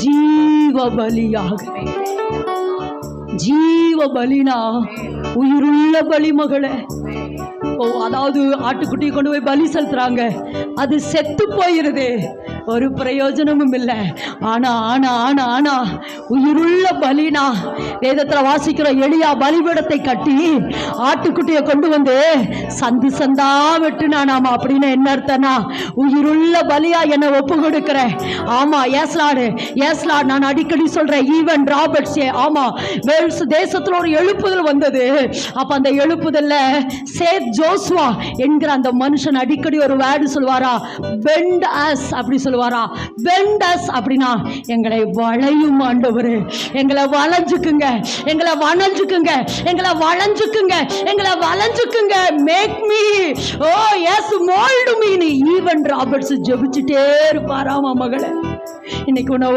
ஜீவ பலியாகவே ஜீவ பலினா உயிருள்ள பலி மகளே ஓ அதாவது ஆட்டுக்குட்டியை கொண்டு போய் பலி செலுத்துறாங்க. அது செத்து போயிருது. ஒரு பிரயோஜனமும் இல்லை. ஆனா ஆனா ஆனா ஆனா உயிருள்ள பலினா வேதத்துல வாசிக்கிற எளியா பலிபீடத்தை கட்டி ஆட்டுக்குட்டியை கொண்டு வந்து சந்து சந்தா வெட்டுனானாமா அப்படின்னு என்ன அர்த்தம்னா உயிருள்ள பலியா என்னை ஒப்பு கொடுக்கிறேன். ஆமா ஏஸ்லாடு ஏஸ்லாடு நான் அடிக்கடி சொல்றேன் ஈவன் ராபர்ட்ஸ் ஆமா வேல்ஸ் தேசத்துல ஒரு எழுப்புதல் வந்தது. அப்ப அந்த எழுப்புதல்ல சேத் ஜோஸ்வா என்கிற அந்த மனுஷன் அடிக்கடி ஒரு வேர்டு சொல்வாரா? பெண்ட் அஸ் அப்படி சொல்லுவாரா பெண்ட் அஸ் அப்படின்னா எங்களை வளையும் ஆண்டவர் எங்களை வளைஞ்சுக்குங்க எங்களை வளைஞ்சுக்குங்க எங்களை வளைஞ்சுக்குங்க எங்களை வளைஞ்சுக்குங்க. Make me O yes mould me Evan Roberts ஜெபிச்சுட்டே இருப்பாராமா மகளை. இன்னைக்கு உன்னை